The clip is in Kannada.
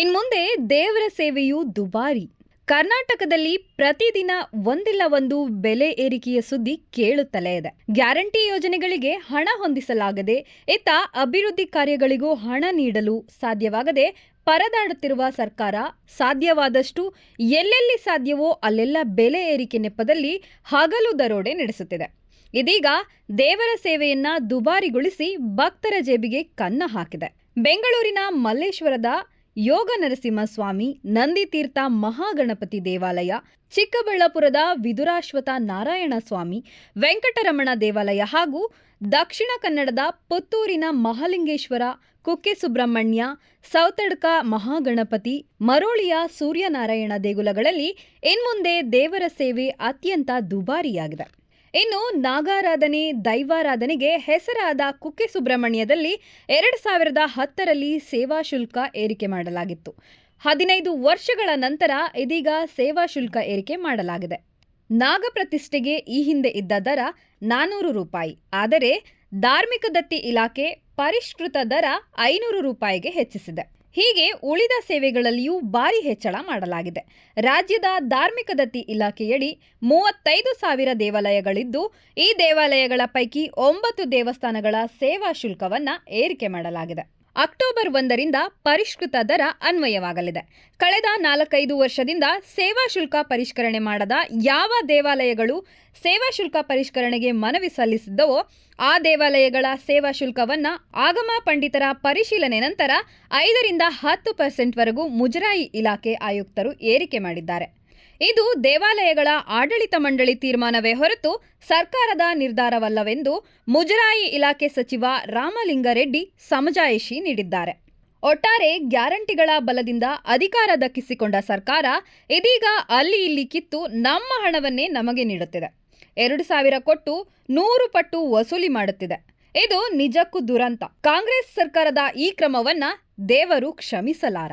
ಇನ್ಮುಂದೆ ದೇವರ ಸೇವೆಯು ದುಬಾರಿ. ಕರ್ನಾಟಕದಲ್ಲಿ ಪ್ರತಿದಿನ ಒಂದಿಲ್ಲ ಒಂದು ಬೆಲೆ ಏರಿಕೆಯ ಸುದ್ದಿ ಕೇಳುತ್ತಲೇ ಇದೆ. ಗ್ಯಾರಂಟಿ ಯೋಜನೆಗಳಿಗೆ ಹಣ ಹೊಂದಿಸಲಾಗದೆ, ಇತ್ತ ಅಭಿವೃದ್ಧಿ ಕಾರ್ಯಗಳಿಗೂ ಹಣ ನೀಡಲು ಸಾಧ್ಯವಾಗದೆ ಪರದಾಡುತ್ತಿರುವ ಸರ್ಕಾರ ಸಾಧ್ಯವಾದಷ್ಟು ಎಲ್ಲೆಲ್ಲಿ ಸಾಧ್ಯವೋ ಅಲ್ಲೆಲ್ಲ ಬೆಲೆ ಏರಿಕೆ ನೆಪದಲ್ಲಿ ಹಗಲು ದರೋಡೆ ನಡೆಸುತ್ತಿದೆ. ಇದೀಗ ದೇವರ ಸೇವೆಯನ್ನ ದುಬಾರಿಗೊಳಿಸಿ ಭಕ್ತರ ಜೇಬಿಗೆ ಕನ್ನ ಹಾಕಿದೆ. ಬೆಂಗಳೂರಿನ ಮಲ್ಲೇಶ್ವರದ ಯೋಗ ನರಸಿಂಹಸ್ವಾಮಿ, ನಂದಿತೀರ್ಥ ಮಹಾಗಣಪತಿ ದೇವಾಲಯ, ಚಿಕ್ಕಬಳ್ಳಾಪುರದ ವಿದುರಾಶ್ವತ ನಾರಾಯಣ ಸ್ವಾಮಿ ವೆಂಕಟರಮಣ ದೇವಾಲಯ ಹಾಗೂ ದಕ್ಷಿಣ ಕನ್ನಡದ ಪುತ್ತೂರಿನ ಮಹಾಲಿಂಗೇಶ್ವರ, ಕುಕ್ಕೆ ಸುಬ್ರಹ್ಮಣ್ಯ, ಸೌತಡ್ಕ ಮಹಾಗಣಪತಿ, ಮರೋಳಿಯ ಸೂರ್ಯನಾರಾಯಣ ದೇಗುಲಗಳಲ್ಲಿ ಇನ್ಮುಂದೆ ದೇವರ ಸೇವೆ ಅತ್ಯಂತ ದುಬಾರಿಯಾಗಿದೆ. ಇನ್ನು ನಾಗಾರಾಧನೆ, ದೈವಾರಾಧನೆಗೆ ಹೆಸರಾದ ಕುಕ್ಕೆ ಸುಬ್ರಹ್ಮಣ್ಯದಲ್ಲಿ ಎರಡು ಸಾವಿರದ ಹತ್ತರಲ್ಲಿ ಸೇವಾ ಶುಲ್ಕ ಏರಿಕೆ ಮಾಡಲಾಗಿತ್ತು. ಹದಿನೈದು ವರ್ಷಗಳ ನಂತರ ಇದೀಗ ಸೇವಾ ಶುಲ್ಕ ಏರಿಕೆ ಮಾಡಲಾಗಿದೆ. ನಾಗಪ್ರತಿಷ್ಠೆಗೆ ಈ ಹಿಂದೆ ಇದ್ದ ದರ ನಾನೂರು ರೂಪಾಯಿ. ಆದರೆ ಧಾರ್ಮಿಕ ದತ್ತಿ ಇಲಾಖೆ ಪರಿಷ್ಕೃತ ದರ ಐನೂರು ರೂಪಾಯಿಗೆ ಹೆಚ್ಚಿಸಿದೆ. ಹೀಗೆ ಉಳಿದ ಸೇವೆಗಳಲ್ಲಿಯೂ ಭಾರಿ ಹೆಚ್ಚಳ ಮಾಡಲಾಗಿದೆ. ರಾಜ್ಯದ ಧಾರ್ಮಿಕ ದತ್ತಿ ಇಲಾಖೆಯಡಿ ಮೂವತ್ತೈದು ಸಾವಿರ ದೇವಾಲಯಗಳಿದ್ದು, ಈ ದೇವಾಲಯಗಳ ಪೈಕಿ ಒಂಬತ್ತು ದೇವಸ್ಥಾನಗಳ ಸೇವಾ ಶುಲ್ಕವನ್ನ ಏರಿಕೆ ಮಾಡಲಾಗಿದೆ. ಅಕ್ಟೋಬರ್ ಒಂದರಿಂದ ಪರಿಷ್ಕೃತ ದರ ಅನ್ವಯವಾಗಲಿದೆ. ಕಳೆದ ನಾಲ್ಕೈದು ವರ್ಷದಿಂದ ಸೇವಾ ಶುಲ್ಕ ಪರಿಷ್ಕರಣೆ ಮಾಡದ ಯಾವ ದೇವಾಲಯಗಳು ಸೇವಾ ಶುಲ್ಕ ಪರಿಷ್ಕರಣೆಗೆ ಮನವಿ ಸಲ್ಲಿಸಿದ್ದವೋ, ಆ ದೇವಾಲಯಗಳ ಸೇವಾ ಶುಲ್ಕವನ್ನು ಆಗಮ ಪಂಡಿತರ ಪರಿಶೀಲನೆ ನಂತರ ಐದರಿಂದ ಹತ್ತು ಪರ್ಸೆಂಟ್ವರೆಗೂ ಮುಜರಾಯಿ ಇಲಾಖೆ ಆಯುಕ್ತರು ಏರಿಕೆ ಮಾಡಿದ್ದಾರೆ. ಇದು ದೇವಾಲಯಗಳ ಆಡಳಿತ ಮಂಡಳಿ ತೀರ್ಮಾನವೇ ಹೊರತು ಸರ್ಕಾರದ ನಿರ್ಧಾರವಲ್ಲವೆಂದು ಮುಜರಾಯಿ ಇಲಾಖೆ ಸಚಿವ ರಾಮಲಿಂಗಾರೆಡ್ಡಿ ಸಮಜಾಯಿಷಿ ನೀಡಿದ್ದಾರೆ. ಒಟ್ಟಾರೆ ಗ್ಯಾರಂಟಿಗಳ ಬಲದಿಂದ ಅಧಿಕಾರ ದಕ್ಕಿಸಿಕೊಂಡ ಸರ್ಕಾರ ಇದೀಗ ಅಲ್ಲಿ ಇಲ್ಲಿ ಕಿತ್ತು ನಮ್ಮ ಹಣವನ್ನೇ ನಮಗೆ ನೀಡುತ್ತಿದೆ. ಎರಡು ಸಾವಿರ ಕೊಟ್ಟು ನೂರು ಪಟ್ಟು ವಸೂಲಿ ಮಾಡುತ್ತಿದೆ. ಇದು ನಿಜಕ್ಕೂ ದುರಂತ. ಕಾಂಗ್ರೆಸ್ ಸರ್ಕಾರದ ಈ ಕ್ರಮವನ್ನ ದೇವರು ಕ್ಷಮಿಸಲಾರ.